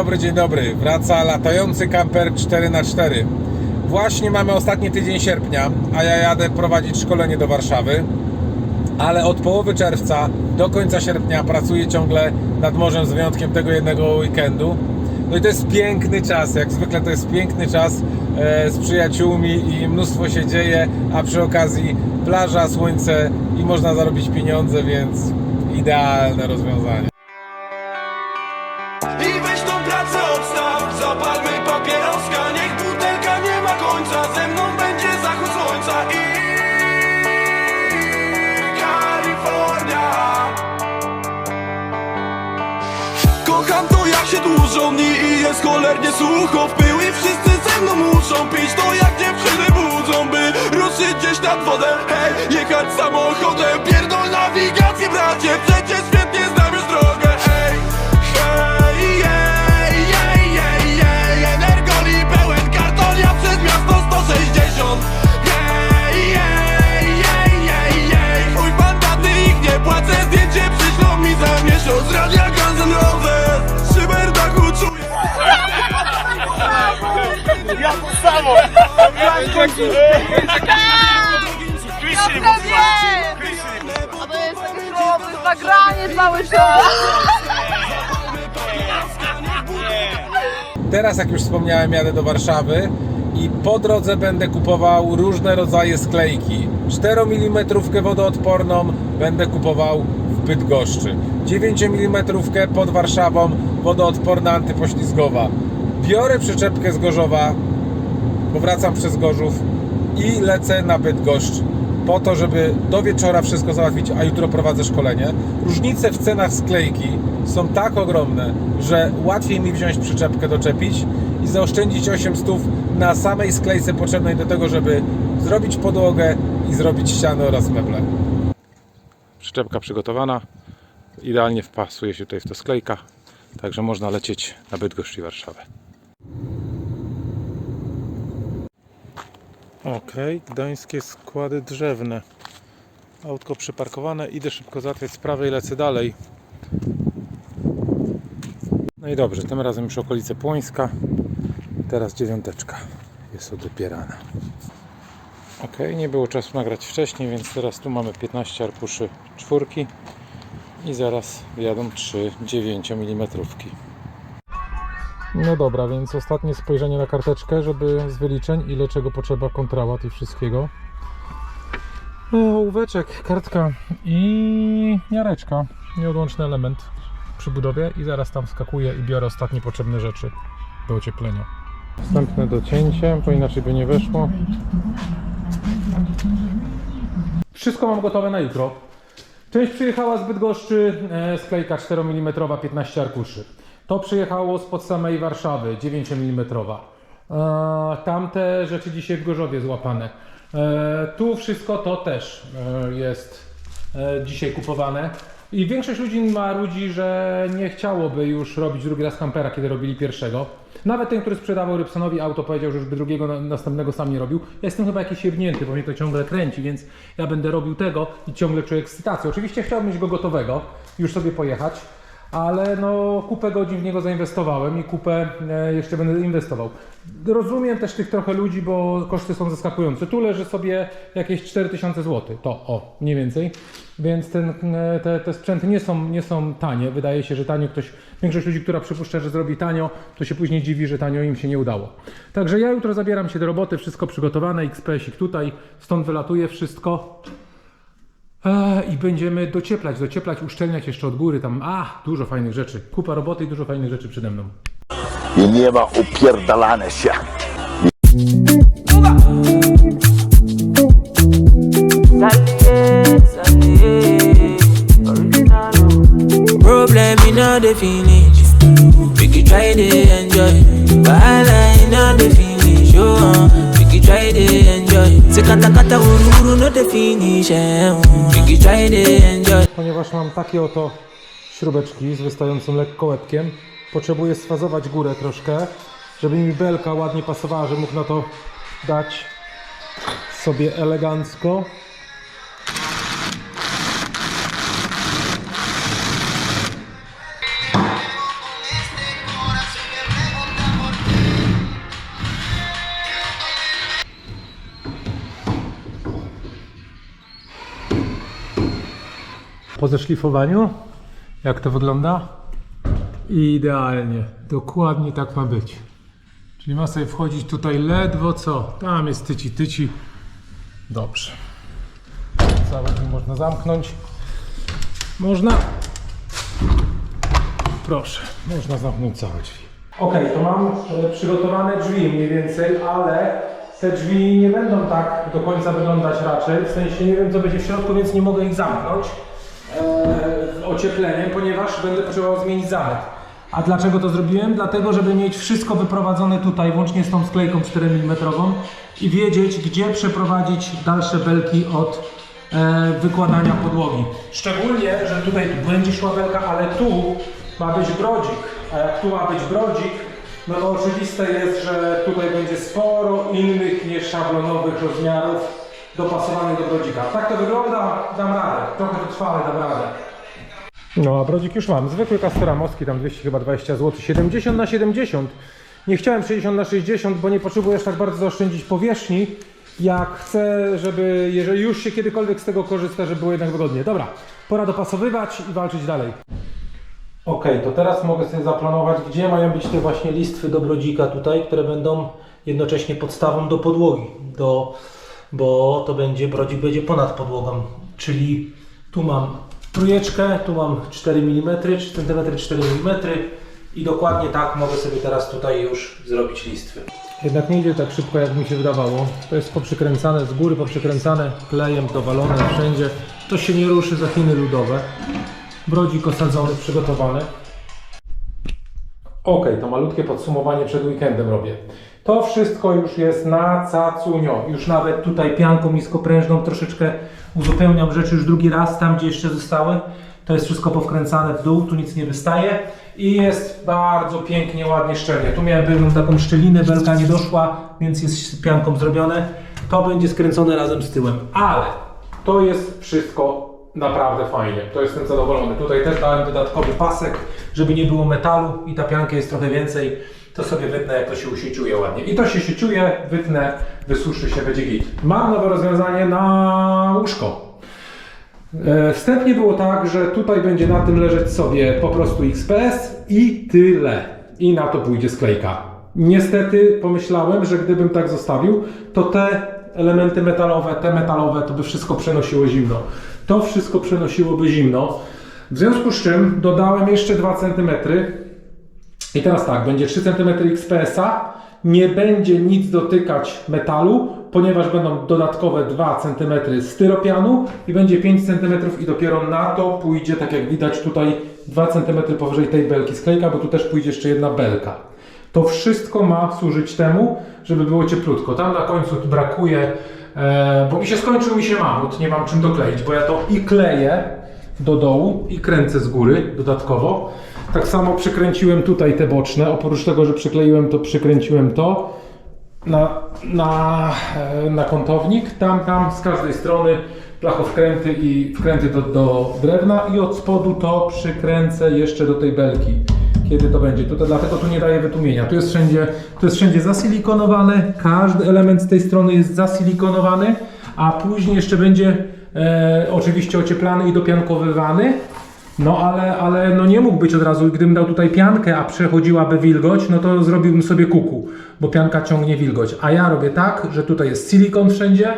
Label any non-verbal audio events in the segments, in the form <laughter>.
dobry, dzień dobry. Wraca latający kamper 4x4. Właśnie mamy ostatni tydzień sierpnia, a ja jadę prowadzić szkolenie do Warszawy. Ale od połowy czerwca do końca sierpnia pracuję ciągle nad morzem z wyjątkiem tego jednego weekendu. No i to jest piękny czas, jak zwykle to jest piękny czas e, z przyjaciółmi i mnóstwo się dzieje, a przy okazji plaża, słońce i można zarobić pieniądze, więc idealne rozwiązanie. Cholernie sucho w pył I wszyscy ze mną muszą pić. To jak dziewczyny budzą By ruszyć gdzieś nad wodę. Hej, jechać samochodem Pierdol nawigację bracie. Przecież A to jest to jest czas. Teraz, jak już wspomniałem, jadę do Warszawy i po drodze będę kupował różne rodzaje sklejki. 4 mm wodoodporną będę kupował w Bydgoszczy. 9 mm pod Warszawą wodoodporna antypoślizgowa. Biorę przyczepkę z Gorzowa, bo wracam przez Gorzów i lecę na Bydgoszcz po to, żeby do wieczora wszystko załatwić, a jutro prowadzę szkolenie. Różnice w cenach sklejki są tak ogromne, że łatwiej mi wziąć przyczepkę, doczepić i zaoszczędzić 8 stów na samej sklejce potrzebnej do tego, żeby zrobić podłogę i zrobić ściany oraz meble. Przyczepka przygotowana, idealnie wpasuje się tutaj w to sklejka, także można lecieć na Bydgoszcz i Warszawę. Okej, gdańskie składy drzewne. Autko przyparkowane, idę szybko załatwiać sprawę i lecę dalej. No i dobrze, tym razem już okolice Płońska. Teraz dziewiąteczka jest odbierana. Ok, nie było czasu nagrać wcześniej, więc teraz tu mamy 15 arkuszy czwórki i zaraz jadą 3 9 mm. No dobra, więc ostatnie spojrzenie na karteczkę, żeby z wyliczeń, ile czego potrzeba, kontrawat i wszystkiego. No, Ołóweczek, kartka i miareczka, nieodłączny element przy budowie i zaraz tam skakuję i biorę ostatnie potrzebne rzeczy do ocieplenia. Wstępne docięcie, bo inaczej by nie weszło. Wszystko mam gotowe na jutro. Część przyjechała z Bydgoszczy, e, sklejka 4 mm, 15 arkuszy. To przyjechało spod samej Warszawy, 9 mm. E, Tamte rzeczy dzisiaj w Gorzowie złapane. E, Tu wszystko to też e, jest dzisiaj kupowane. I większość ludzi marudzi, że nie chciałoby już robić drugi raz kampera, kiedy robili pierwszego. Nawet ten, który sprzedawał Rybsonowi auto, powiedział, że już by drugiego na- następnego sam nie robił. Ja jestem chyba jakiś jebnięty, bo mnie to ciągle kręci, więc ja będę robił tego i ciągle czuję ekscytację. Oczywiście chciałbym mieć go gotowego, już sobie pojechać, ale no kupę godzin w niego zainwestowałem i kupę e, jeszcze będę inwestował. Rozumiem też tych trochę ludzi, bo koszty są zaskakujące. Tu leży sobie jakieś 4000 zł, to o, mniej więcej. Więc ten, e, te, te sprzęty nie są, nie są tanie. Wydaje się, że tanio ktoś, większość ludzi, która przypuszcza, że zrobi tanio, to się później dziwi, że tanio im się nie udało. Także ja jutro zabieram się do roboty, wszystko przygotowane, XPS-ik tutaj, stąd wylatuje wszystko. I będziemy docieplać, docieplać, uszczelniać jeszcze od góry, tam, a, dużo fajnych rzeczy. Kupa roboty i dużo fajnych rzeczy przede mną. i nie ma upierdalane się. Problem in all the finish. Make you try to enjoy. No. Ponieważ mam takie oto śrubeczki z wystającym lekko łebkiem, potrzebuję sfazować górę troszkę, żeby mi belka ładnie pasowała, żeby mógł na to dać sobie elegancko. Po zeszlifowaniu, jak to wygląda? Idealnie, dokładnie tak ma być. Czyli ma sobie wchodzić tutaj ledwo co. Tam jest tyci tyci. Dobrze. Drzwi można zamknąć. Można. Proszę, można zamknąć całe drzwi. Ok, to mam e, przygotowane drzwi mniej więcej, ale te drzwi nie będą tak do końca wyglądać raczej. W sensie nie wiem co będzie w środku, więc nie mogę ich zamknąć ociepleniem, ponieważ będę potrzebował zmienić zamek. A dlaczego to zrobiłem? Dlatego, żeby mieć wszystko wyprowadzone tutaj, łącznie z tą sklejką 4 mm i wiedzieć, gdzie przeprowadzić dalsze belki od e, wykładania podłogi. Szczególnie, że tutaj będzie szła belka, ale tu ma być brodzik. A jak tu ma być brodzik, no to oczywiste jest, że tutaj będzie sporo innych niż szablonowych rozmiarów dopasowanych do brodzika. Tak to wygląda, dam radę. Trochę to trwa, ale dam radę. No a brodzik już mam. Zwykły kastoramowski, tam 200 chyba 20 zł. 70 na 70. Nie chciałem 60 na 60, bo nie potrzebuję aż tak bardzo zaoszczędzić powierzchni, jak chcę, żeby, jeżeli już się kiedykolwiek z tego korzysta, żeby było jednak wygodnie. Dobra, pora dopasowywać i walczyć dalej. Ok, to teraz mogę sobie zaplanować, gdzie mają być te właśnie listwy do brodzika tutaj, które będą jednocześnie podstawą do podłogi, do, bo to będzie, brodzik będzie ponad podłogą, czyli tu mam trójeczkę, tu mam 4 mm, 3 cm, 4 mm i dokładnie tak mogę sobie teraz tutaj już zrobić listwy. Jednak nie idzie tak szybko, jak mi się wydawało. To jest poprzykręcane z góry, poprzykręcane klejem, dowalone wszędzie. To się nie ruszy za Chiny ludowe. Brodzik osadzony, przygotowany. Ok, to malutkie podsumowanie przed weekendem robię. To wszystko już jest na cacunio. Już nawet tutaj pianką niskoprężną troszeczkę uzupełniam rzeczy już drugi raz, tam gdzie jeszcze zostały. To jest wszystko powkręcane w dół, tu nic nie wystaje i jest bardzo pięknie, ładnie, szczelnie. Tu miałem pewną taką szczelinę, belka nie doszła, więc jest pianką zrobione. To będzie skręcone razem z tyłem, ale to jest wszystko naprawdę fajnie. To jestem zadowolony. Tutaj też dałem dodatkowy pasek, żeby nie było metalu i ta pianka jest trochę więcej. To sobie wytnę, jak to się usieciuje ładnie. I to się sieciuje, wytnę, wysuszy się, będzie git. Mam nowe rozwiązanie na łóżko. E, Wstępnie było tak, że tutaj będzie na tym leżeć sobie po prostu XPS i tyle. I na to pójdzie sklejka. Niestety pomyślałem, że gdybym tak zostawił, to te elementy metalowe, te metalowe, to by wszystko przenosiło zimno. To wszystko przenosiłoby zimno. W związku z czym dodałem jeszcze 2 cm. I teraz tak, będzie 3 cm XPS-a, nie będzie nic dotykać metalu, ponieważ będą dodatkowe 2 cm styropianu i będzie 5 cm i dopiero na to pójdzie, tak jak widać tutaj, 2 cm powyżej tej belki sklejka, bo tu też pójdzie jeszcze jedna belka. To wszystko ma służyć temu, żeby było cieplutko. Tam na końcu brakuje, e, bo mi się skończył mi się mamut, nie mam czym dokleić, bo ja to i kleję do dołu i kręcę z góry dodatkowo. Tak samo przykręciłem tutaj te boczne, oprócz tego, że przykleiłem to, przykręciłem to na, na, e, na kątownik, tam, tam z każdej strony blachowkręty i wkręty do, do drewna i od spodu to przykręcę jeszcze do tej belki. Kiedy to będzie? Tutaj, dlatego tu nie daje wytłumienia. Tu jest wszędzie, tu jest wszędzie zasilikonowane, każdy element z tej strony jest zasilikonowany, a później jeszcze będzie e, oczywiście ocieplany i dopiankowywany. No ale, ale no nie mógł być od razu, gdybym dał tutaj piankę, a przechodziłaby wilgoć, no to zrobiłbym sobie kuku, bo pianka ciągnie wilgoć. A ja robię tak, że tutaj jest silikon wszędzie,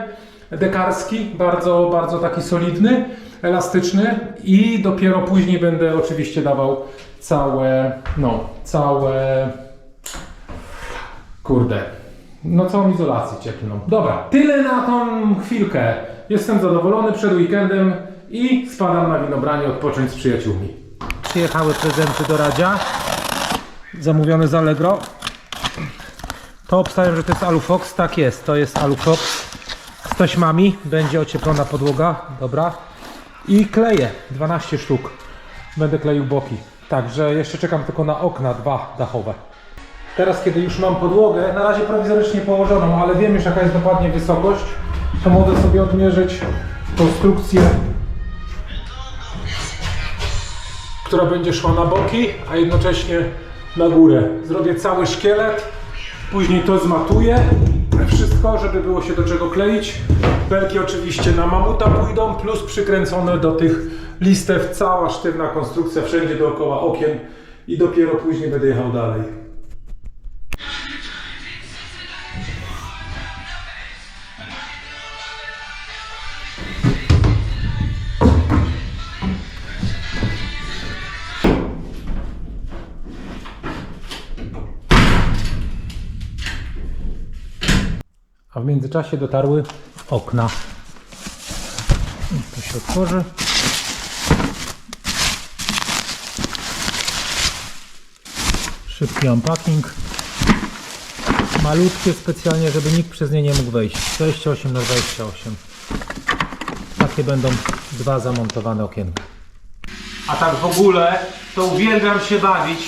dekarski, bardzo, bardzo taki solidny, elastyczny i dopiero później będę oczywiście dawał całe, no, całe, kurde, no całą izolację cieplną. Dobra, tyle na tą chwilkę. Jestem zadowolony przed weekendem i spadam na winobranie odpocząć z przyjaciółmi. Przyjechały prezenty do Radzia, zamówione z Allegro. To obstawiam, że to jest Alufox. Tak jest, to jest Alufox z taśmami. Będzie ocieplona podłoga, dobra. I kleję, 12 sztuk. Będę kleił boki. Także jeszcze czekam tylko na okna, dwa dachowe. Teraz, kiedy już mam podłogę, na razie prowizorycznie położoną, ale wiem już jaka jest dokładnie wysokość, to mogę sobie odmierzyć konstrukcję, która będzie szła na boki, a jednocześnie na górę. Zrobię cały szkielet Później to zmatuję. Wszystko, żeby było się do czego kleić. Belki oczywiście na mamuta pójdą, plus przykręcone do tych listew cała sztywna konstrukcja wszędzie dookoła okien i dopiero później będę jechał dalej. W międzyczasie dotarły okna. To się otworzy. Szybki unpacking. Malutkie specjalnie, żeby nikt przez nie nie mógł wejść. 28 na 28. Takie będą dwa zamontowane okienka. A tak w ogóle to uwielbiam się bawić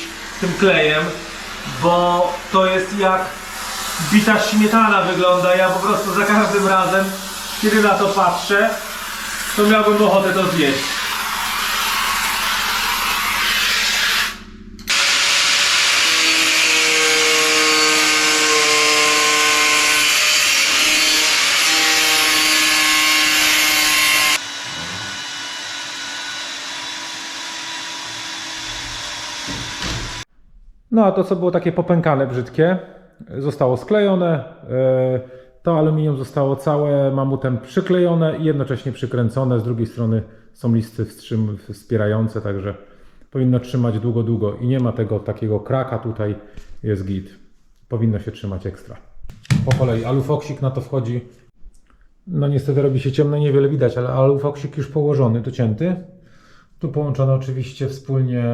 tym klejem, bo to jest jak bita śmietana wygląda. Ja po prostu za każdym razem, kiedy na to patrzę, to miałbym ochotę to zjeść. No a to, co było takie popękane, brzydkie, zostało sklejone. e, To aluminium zostało całe mamutem przyklejone i jednocześnie przykręcone. Z drugiej strony są listy wspierające, także powinno trzymać długo, długo. I nie ma tego takiego kraka tutaj, jest git. Powinno się trzymać ekstra. Po kolei alufoksik na to wchodzi. No niestety robi się ciemno, niewiele widać, ale alufoksik już położony, docięty. Tu połączone oczywiście wspólnie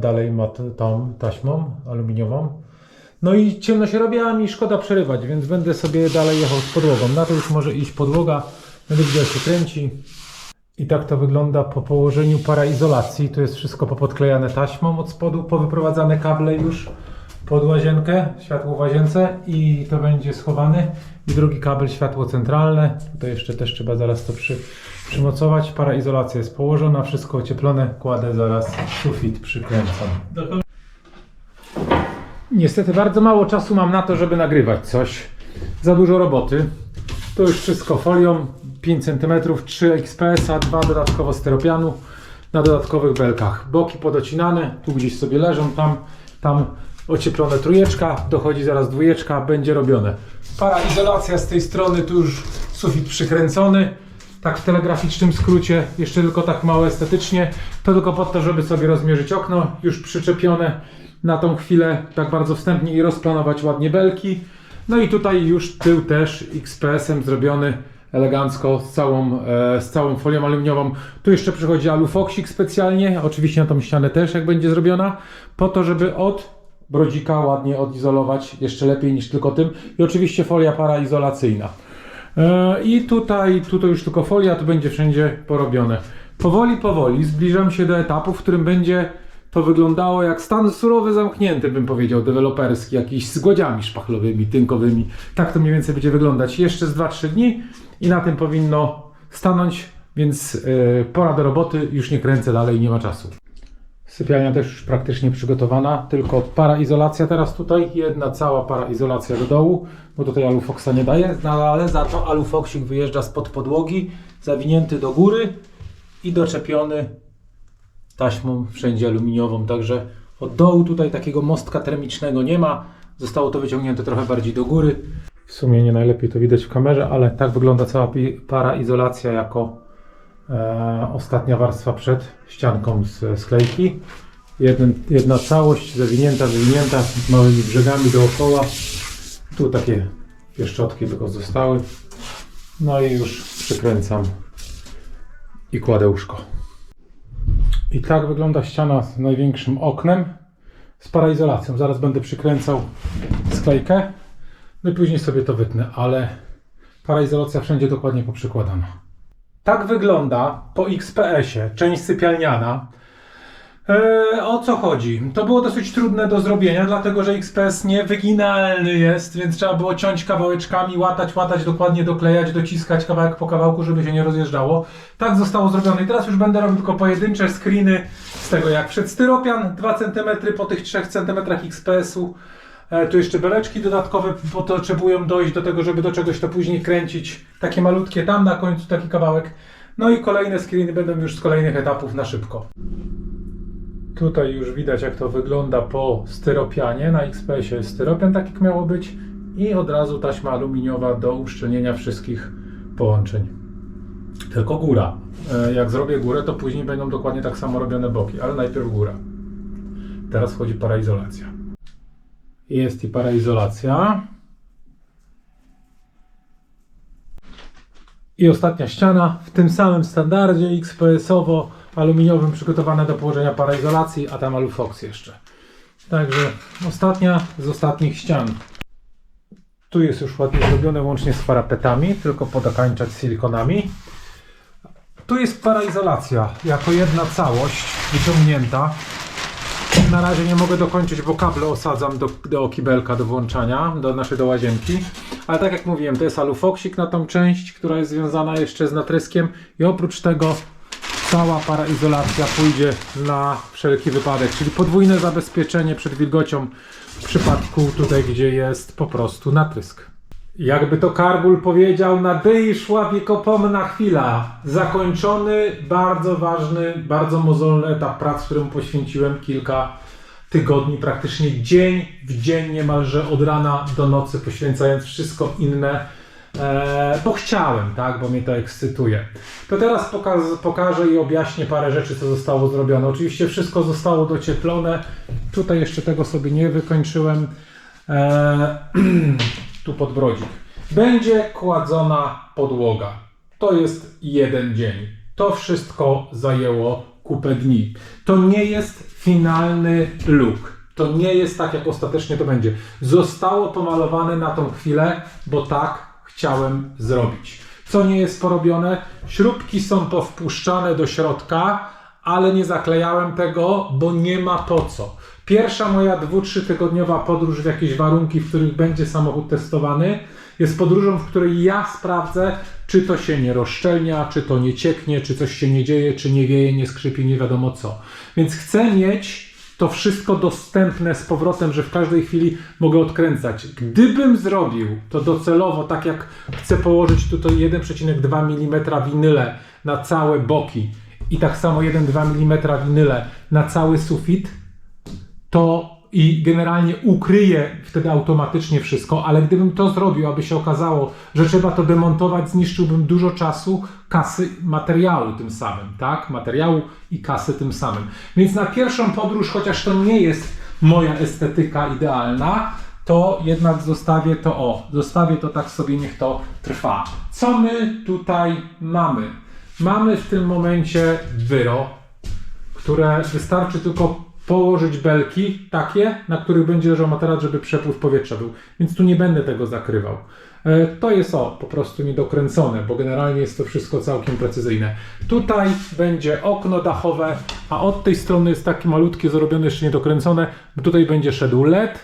dalej mat tą taśmą aluminiową. No i ciemno się robi, a mi szkoda przerywać, więc będę sobie dalej jechał z podłogą. Na to już może iść podłoga. Będę widział, się kręci. I tak to wygląda po położeniu paraizolacji. Tu jest wszystko popodklejane taśmą od spodu, powyprowadzane kable już pod łazienkę, światło w łazience i to będzie schowany. I drugi kabel światło centralne. Tutaj jeszcze też trzeba zaraz to przy, przymocować. Paraizolacja jest położona, wszystko ocieplone. Kładę zaraz sufit, przykręcam. Niestety bardzo mało czasu mam na to, żeby nagrywać coś. Za dużo roboty. To już wszystko folią. 5 cm, 3 XPS, a 2 dodatkowo steropianu na dodatkowych belkach. Boki podocinane, tu gdzieś sobie leżą, tam, tam ocieplone trójeczka, dochodzi zaraz dwójeczka, będzie robione. Paraizolacja z tej strony, tu już sufit przykręcony. Tak w telegraficznym skrócie, jeszcze tylko tak mało estetycznie. To tylko po to, żeby sobie rozmierzyć okno, już przyczepione na tą chwilę, tak bardzo wstępnie i rozplanować ładnie belki. No i tutaj już tył też XPS-em zrobiony elegancko z całą, e, z całą folią aluminiową. Tu jeszcze przychodzi alufoksik specjalnie, oczywiście na tą ścianę też jak będzie zrobiona, po to, żeby od brodzika ładnie odizolować jeszcze lepiej niż tylko tym. I oczywiście folia paraizolacyjna. E, I tutaj, tutaj już tylko folia, tu będzie wszędzie porobione. Powoli, powoli zbliżam się do etapu, w którym będzie to wyglądało jak stan surowy zamknięty, bym powiedział, deweloperski, jakiś z głodziami szpachlowymi, tynkowymi. Tak to mniej więcej będzie wyglądać. Jeszcze z 2-3 dni i na tym powinno stanąć, więc yy, pora do roboty, już nie kręcę dalej, nie ma czasu. Sypialnia też już praktycznie przygotowana, tylko paraizolacja teraz tutaj, jedna cała paraizolacja do dołu, bo tutaj alufoxa nie daje, no, ale za to alufoksik wyjeżdża spod podłogi, zawinięty do góry i doczepiony taśmą wszędzie aluminiową, także od dołu tutaj takiego mostka termicznego nie ma. Zostało to wyciągnięte trochę bardziej do góry. W sumie nie najlepiej to widać w kamerze, ale tak wygląda cała pi- paraizolacja jako e, ostatnia warstwa przed ścianką z sklejki. Jeden, jedna całość zawinięta, wywinięta z małymi brzegami dookoła. Tu takie pieszczotki tylko zostały. No i już przykręcam i kładę łóżko. I tak wygląda ściana z największym oknem z paraizolacją. Zaraz będę przykręcał sklejkę, no i później sobie to wytnę, ale paraizolacja wszędzie dokładnie poprzykładana. Tak wygląda po XPS-ie część sypialniana. Eee, o co chodzi? To było dosyć trudne do zrobienia, dlatego że XPS niewyginalny jest, więc trzeba było ciąć kawałeczkami, łatać, łatać, dokładnie doklejać, dociskać kawałek po kawałku, żeby się nie rozjeżdżało. Tak zostało zrobione i teraz już będę robił tylko pojedyncze screeny z tego, jak wszedł styropian 2 cm po tych 3 cm XPS-u, E, tu jeszcze beleczki dodatkowe potrzebują dojść do tego, żeby do czegoś to później kręcić. Takie malutkie tam na końcu taki kawałek. No i kolejne screeny będą już z kolejnych etapów na szybko. Tutaj już widać jak to wygląda po styropianie. Na XPS-ie jest styropian tak jak miało być i od razu taśma aluminiowa do uszczelnienia wszystkich połączeń. Tylko góra. E, Jak zrobię górę, to później będą dokładnie tak samo robione boki, ale najpierw góra. Teraz wchodzi paraizolacja. Jest i paraizolacja. I ostatnia ściana w tym samym standardzie XPS-owo aluminiowym przygotowana do położenia paraizolacji, a tam alufox jeszcze. Także ostatnia z ostatnich ścian. Tu jest już ładnie zrobione łącznie z parapetami, tylko podokańczać silikonami. Tu jest paraizolacja jako jedna całość wyciągnięta. Na razie nie mogę dokończyć, bo kable osadzam do, do kibelka do włączania, do naszej do łazienki. Ale tak jak mówiłem, to jest alufoksik na tą część, która jest związana jeszcze z natryskiem i oprócz tego cała paraizolacja pójdzie na wszelki wypadek, czyli podwójne zabezpieczenie przed wilgocią w przypadku tutaj, gdzie jest po prostu natrysk. Jakby to Karbul powiedział, nadejszła wiekopomna chwila. Zakończony, bardzo ważny, bardzo mozolny etap prac, któremu poświęciłem kilka tygodni, praktycznie dzień w dzień, niemalże od rana do nocy, poświęcając wszystko inne, e, bo chciałem, tak, bo mnie to ekscytuje. To teraz pokaz, pokażę i objaśnię parę rzeczy, co zostało zrobione. Oczywiście wszystko zostało docieplone. Tutaj jeszcze tego sobie nie wykończyłem. E, <clears throat> tu podbrodzik. Będzie kładzona podłoga. To jest jeden dzień. To wszystko zajęło kupę dni. To nie jest finalny look. To nie jest tak, jak ostatecznie to będzie. Zostało pomalowane na tą chwilę, bo tak chciałem zrobić. Co nie jest porobione? Śrubki są powpuszczane do środka, ale nie zaklejałem tego, bo nie ma po co. Pierwsza moja dwu, tygodniowa podróż w jakieś warunki, w których będzie samochód testowany, jest podróżą, w której ja sprawdzę, czy to się nie rozszczelnia, czy to nie cieknie, czy coś się nie dzieje, czy nie wieje, nie skrzypi, nie wiadomo co. Więc chcę mieć to wszystko dostępne z powrotem, że w każdej chwili mogę odkręcać. Gdybym zrobił to docelowo, tak jak chcę położyć tutaj 1,2 mm winyle na całe boki i tak samo 1,2 mm winyle na cały sufit, to i generalnie ukryje wtedy automatycznie wszystko, ale gdybym to zrobił, aby się okazało, że trzeba to demontować, zniszczyłbym dużo czasu, kasy, materiału tym samym, tak? Materiału i kasy tym samym. Więc na pierwszą podróż, chociaż to nie jest moja estetyka idealna, to jednak zostawię to o, zostawię to tak sobie, niech to trwa. Co my tutaj mamy? Mamy w tym momencie wyro, które wystarczy tylko położyć belki takie, na których będzie leżał materac, żeby przepływ powietrza był. Więc tu nie będę tego zakrywał. E, To jest o, po prostu niedokręcone, bo generalnie jest to wszystko całkiem precyzyjne. Tutaj będzie okno dachowe, a od tej strony jest takie malutkie, zrobione jeszcze niedokręcone, tutaj będzie szedł LED,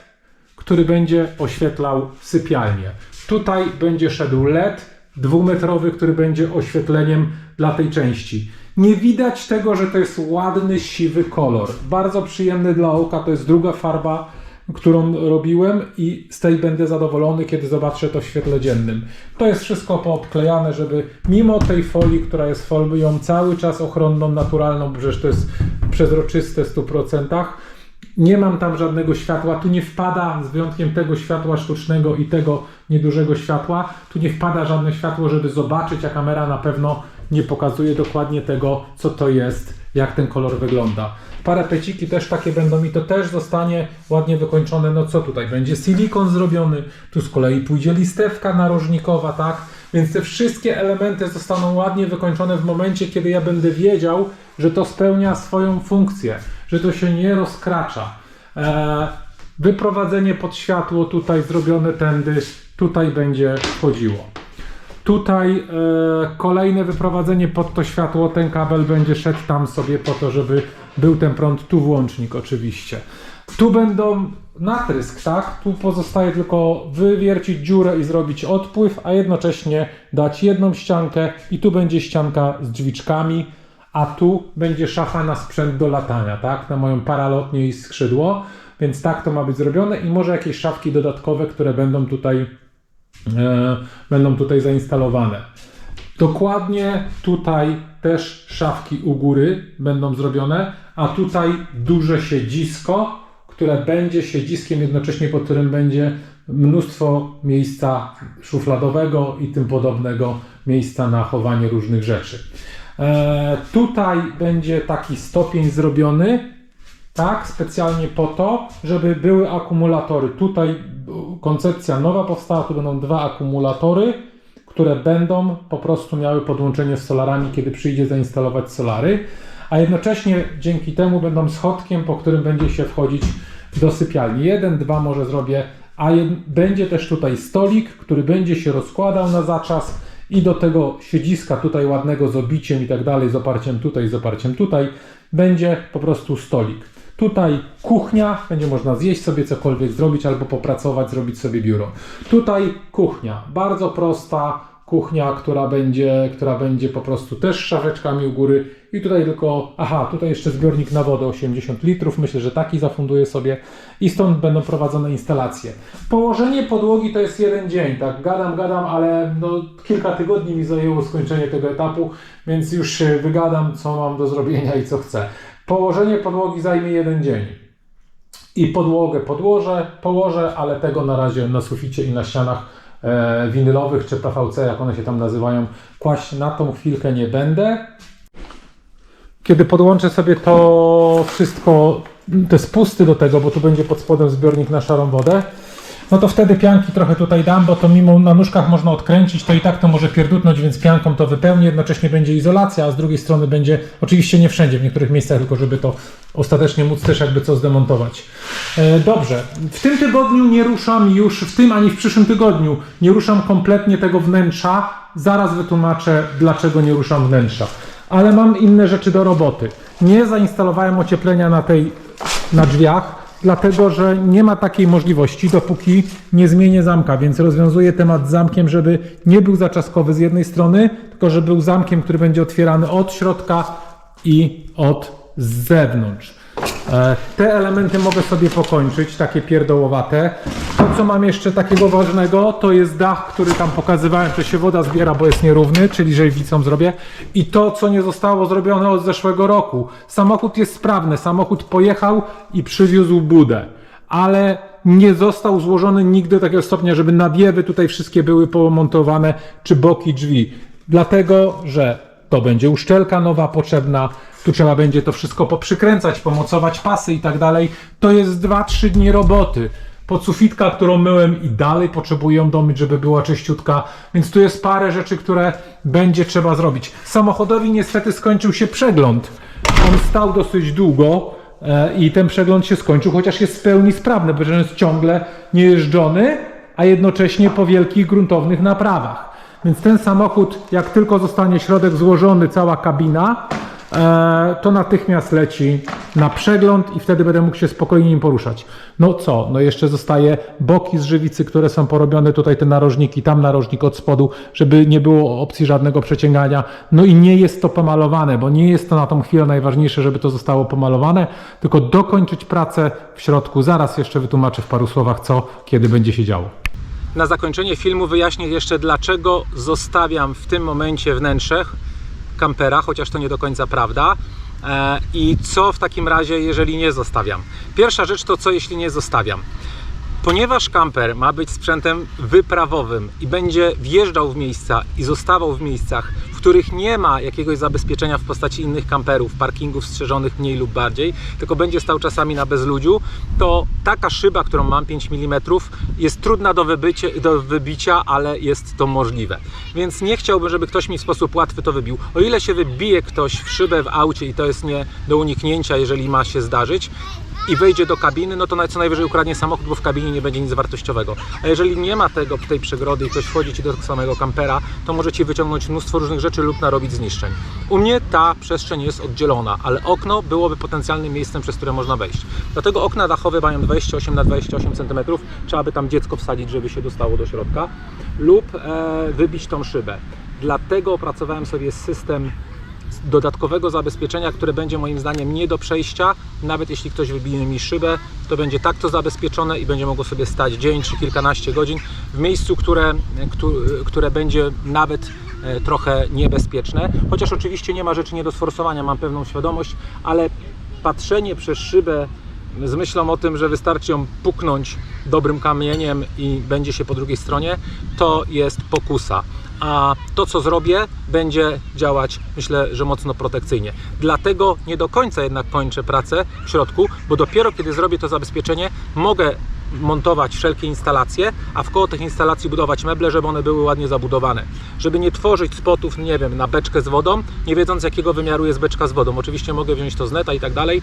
który będzie oświetlał sypialnię. Tutaj będzie szedł LED dwumetrowy, który będzie oświetleniem dla tej części. Nie widać tego, że to jest ładny, siwy kolor. Bardzo przyjemny dla oka, to jest druga farba, którą robiłem i z tej będę zadowolony, kiedy zobaczę to w świetle dziennym. To jest wszystko poobklejane, żeby mimo tej folii, która jest folią cały czas ochronną, naturalną, bo przecież to jest przezroczyste w 100%, nie mam tam żadnego światła, tu nie wpada, z wyjątkiem tego światła sztucznego i tego niedużego światła, tu nie wpada żadne światło, żeby zobaczyć, a kamera na pewno nie pokazuje dokładnie tego, co to jest, jak ten kolor wygląda. Parapeciki też takie będą i to też zostanie ładnie wykończone. No co tutaj? Będzie silikon zrobiony, tu z kolei pójdzie listewka narożnikowa, tak? Więc te wszystkie elementy zostaną ładnie wykończone w momencie, kiedy ja będę wiedział, że to spełnia swoją funkcję, że to się nie rozkracza. Eee, wyprowadzenie pod światło tutaj zrobione tędy, tutaj będzie wchodziło. Tutaj e, kolejne wyprowadzenie pod to światło, ten kabel będzie szedł tam sobie po to, żeby był ten prąd, tu włącznik oczywiście. Tu będą natrysk, tak? Tu pozostaje tylko wywiercić dziurę i zrobić odpływ, a jednocześnie dać jedną ściankę i tu będzie ścianka z drzwiczkami, a tu będzie szafa na sprzęt do latania, tak? Na moją paralotnię i skrzydło. więc tak to ma być zrobione i może jakieś szafki dodatkowe, które będą tutaj, będą tutaj zainstalowane. Dokładnie tutaj też szafki u góry będą zrobione, a tutaj duże siedzisko, które będzie siedziskiem jednocześnie, pod którym będzie mnóstwo miejsca szufladowego i tym podobnego miejsca na chowanie różnych rzeczy. E, tutaj będzie taki stopień zrobiony, tak, specjalnie po to, żeby były akumulatory. Tutaj koncepcja nowa powstała, tu będą dwa akumulatory, które będą po prostu miały podłączenie z solarami, kiedy przyjdzie zainstalować solary, a jednocześnie dzięki temu będą schodkiem, po którym będzie się wchodzić do sypialni. Jeden, dwa może zrobię, a będzie też tutaj stolik, który będzie się rozkładał na zaczas i do tego siedziska tutaj ładnego z obiciem i tak dalej, z oparciem tutaj, z oparciem tutaj, będzie po prostu stolik. Tutaj kuchnia, będzie można zjeść sobie cokolwiek zrobić albo popracować, zrobić sobie biuro. Tutaj kuchnia, bardzo prosta kuchnia, która będzie, która będzie po prostu też szafeczkami u góry i tutaj tylko, aha, tutaj jeszcze zbiornik na wodę 80 litrów, myślę, że taki zafunduję sobie i stąd będą prowadzone instalacje. Położenie podłogi to jest jeden dzień, tak, gadam, gadam, ale no, kilka tygodni mi zajęło skończenie tego etapu, więc już się wygadam, co mam do zrobienia i co chcę. Położenie podłogi zajmie jeden dzień. I podłogę podłożę, położę, ale tego na razie na suficie i na ścianach e, winylowych czy PVC, jak one się tam nazywają, kłaść na tą chwilkę nie będę. Kiedy podłączę sobie to wszystko, te spusty do tego, bo tu będzie pod spodem zbiornik na szarą wodę, no to wtedy pianki trochę tutaj dam, bo to mimo na nóżkach można odkręcić, to i tak to może pierdutnąć, więc pianką to wypełnię, jednocześnie będzie izolacja, a z drugiej strony będzie, oczywiście nie wszędzie, w niektórych miejscach, tylko żeby to ostatecznie móc też jakby co zdemontować. E, dobrze, w tym tygodniu nie ruszam już, w tym ani w przyszłym tygodniu nie ruszam kompletnie tego wnętrza, zaraz wytłumaczę dlaczego nie ruszam wnętrza. Ale mam inne rzeczy do roboty. Nie zainstalowałem ocieplenia na tej, na drzwiach, dlatego że nie ma takiej możliwości, dopóki nie zmienię zamka, więc rozwiązuję temat z zamkiem, żeby nie był zaczaskowy z jednej strony, tylko żeby był zamkiem, który będzie otwierany od środka i od zewnątrz. E, Te elementy mogę sobie pokończyć, takie pierdołowate. To, co mam jeszcze takiego ważnego, to jest dach, który tam pokazywałem, że się woda zbiera, bo jest nierówny, czyli żejwicą zrobię. I to, co nie zostało zrobione od zeszłego roku. Samochód jest sprawny, samochód pojechał i przywiózł budę, ale nie został złożony nigdy do takiego stopnia, żeby nawiewy tutaj wszystkie były pomontowane, czy boki drzwi. Dlatego, że to będzie uszczelka nowa potrzebna, tu trzeba będzie to wszystko poprzykręcać, pomocować pasy i tak dalej. To jest 2-3 dni roboty. Podsufitka, którą myłem i dalej potrzebuję ją domyć, żeby była czyściutka, więc tu jest parę rzeczy, które będzie trzeba zrobić. Samochodowi niestety skończył się przegląd. On stał dosyć długo e, i ten przegląd się skończył, chociaż jest w pełni sprawny, bo jest ciągle niejeżdżony, a jednocześnie po wielkich gruntownych naprawach. Więc ten samochód, jak tylko zostanie środek złożony, cała kabina, e, to natychmiast leci na przegląd i wtedy będę mógł się spokojnie nim poruszać. No co? No jeszcze zostaje boki z żywicy, które są porobione, tutaj te narożniki, tam narożnik od spodu, żeby nie było opcji żadnego przeciągania. No i nie jest to pomalowane, bo nie jest to na tą chwilę najważniejsze, żeby to zostało pomalowane, tylko dokończyć pracę w środku. Zaraz jeszcze wytłumaczę w paru słowach, co, kiedy będzie się działo. Na zakończenie filmu wyjaśnię jeszcze, dlaczego zostawiam w tym momencie wnętrze kampera, chociaż to nie do końca prawda. E, I co w takim razie, jeżeli nie zostawiam? Pierwsza rzecz to co, jeśli nie zostawiam? Ponieważ kamper ma być sprzętem wyprawowym i będzie wjeżdżał w miejsca i zostawał w miejscach, których nie ma jakiegoś zabezpieczenia w postaci innych kamperów, parkingów strzeżonych mniej lub bardziej, tylko będzie stał czasami na bezludziu, to taka szyba, którą mam 5 mm, jest trudna do, wybycie, do wybicia, ale jest to możliwe. Więc nie chciałbym, żeby ktoś mi w sposób łatwy to wybił. O ile się wybije ktoś w szybę w aucie i to jest nie do uniknięcia, jeżeli ma się zdarzyć, i wejdzie do kabiny, no to co najwyżej ukradnie samochód, bo w kabinie nie będzie nic wartościowego. A jeżeli nie ma tego, tej przegrody i ktoś wchodzi ci do samego kampera, to może ci wyciągnąć mnóstwo różnych rzeczy lub narobić zniszczeń. U mnie ta przestrzeń jest oddzielona, ale okno byłoby potencjalnym miejscem, przez które można wejść. Dlatego okna dachowe mają 28 na 28 cm, trzeba by tam dziecko wsadzić, żeby się dostało do środka, lub e, wybić tą szybę. Dlatego opracowałem sobie system dodatkowego zabezpieczenia, które będzie moim zdaniem nie do przejścia. Nawet jeśli ktoś wybije mi szybę, to będzie tak to zabezpieczone i będzie mogło sobie stać dzień czy kilkanaście godzin w miejscu, które, któ- które będzie nawet e, trochę niebezpieczne. Chociaż oczywiście nie ma rzeczy nie do sforsowania, mam pewną świadomość, ale patrzenie przez szybę z myślą o tym, że wystarczy ją puknąć dobrym kamieniem i będzie się po drugiej stronie, to jest pokusa. A to, co zrobię, będzie działać, myślę, że mocno protekcyjnie. Dlatego nie do końca jednak kończę pracę w środku, bo dopiero kiedy zrobię to zabezpieczenie, mogę montować wszelkie instalacje, a w koło tych instalacji budować meble, żeby one były ładnie zabudowane. Żeby nie tworzyć spotów, nie wiem, na beczkę z wodą, nie wiedząc jakiego wymiaru jest beczka z wodą. Oczywiście mogę wziąć to z neta i tak dalej.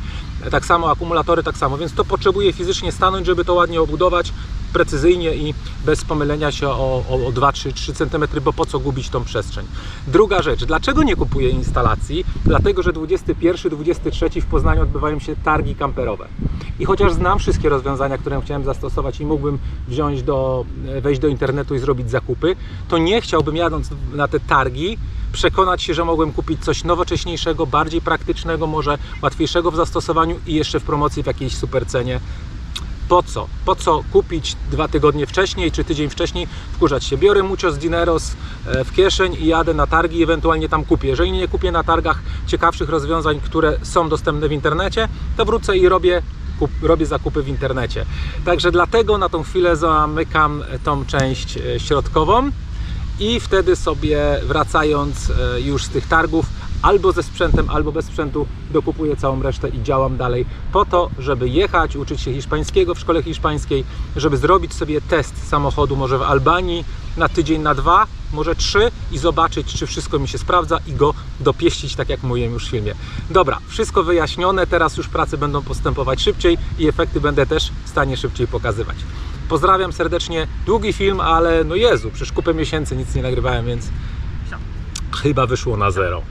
Tak samo akumulatory, tak samo, więc to potrzebuję fizycznie stanąć, żeby to ładnie obudować precyzyjnie i bez pomylenia się o, o, o 2, 3, 3 cm, bo po co gubić tą przestrzeń. Druga rzecz, dlaczego nie kupuję instalacji? Dlatego, że 21, 23 w Poznaniu odbywają się targi kamperowe. I chociaż znam wszystkie rozwiązania, które chciałem zastosować i mógłbym wziąć do, wejść do internetu i zrobić zakupy, to nie chciałbym jadąc na te targi przekonać się, że mogłem kupić coś nowocześniejszego, bardziej praktycznego, może łatwiejszego w zastosowaniu i jeszcze w promocji w jakiejś super cenie po co? Po co kupić dwa tygodnie wcześniej czy tydzień wcześniej, wkurzać się? Biorę Muchos Dineros e, w kieszeń i jadę na targi i ewentualnie tam kupię. Jeżeli nie kupię na targach ciekawszych rozwiązań, które są dostępne w internecie, to wrócę i robię, kup, robię zakupy w internecie. Także dlatego na tą chwilę zamykam tą część e, środkową i wtedy sobie wracając e, już z tych targów, albo ze sprzętem, albo bez sprzętu, dokupuję całą resztę i działam dalej po to, żeby jechać, uczyć się hiszpańskiego w szkole hiszpańskiej, żeby zrobić sobie test samochodu może w Albanii na tydzień, na dwa, może trzy i zobaczyć, czy wszystko mi się sprawdza i go dopieścić, tak jak mówiłem już w filmie. Dobra, wszystko wyjaśnione, teraz już prace będą postępować szybciej i efekty będę też w stanie szybciej pokazywać. Pozdrawiam serdecznie. Długi film, ale no Jezu, przecież kupę miesięcy nic nie nagrywałem, więc chyba wyszło na zero.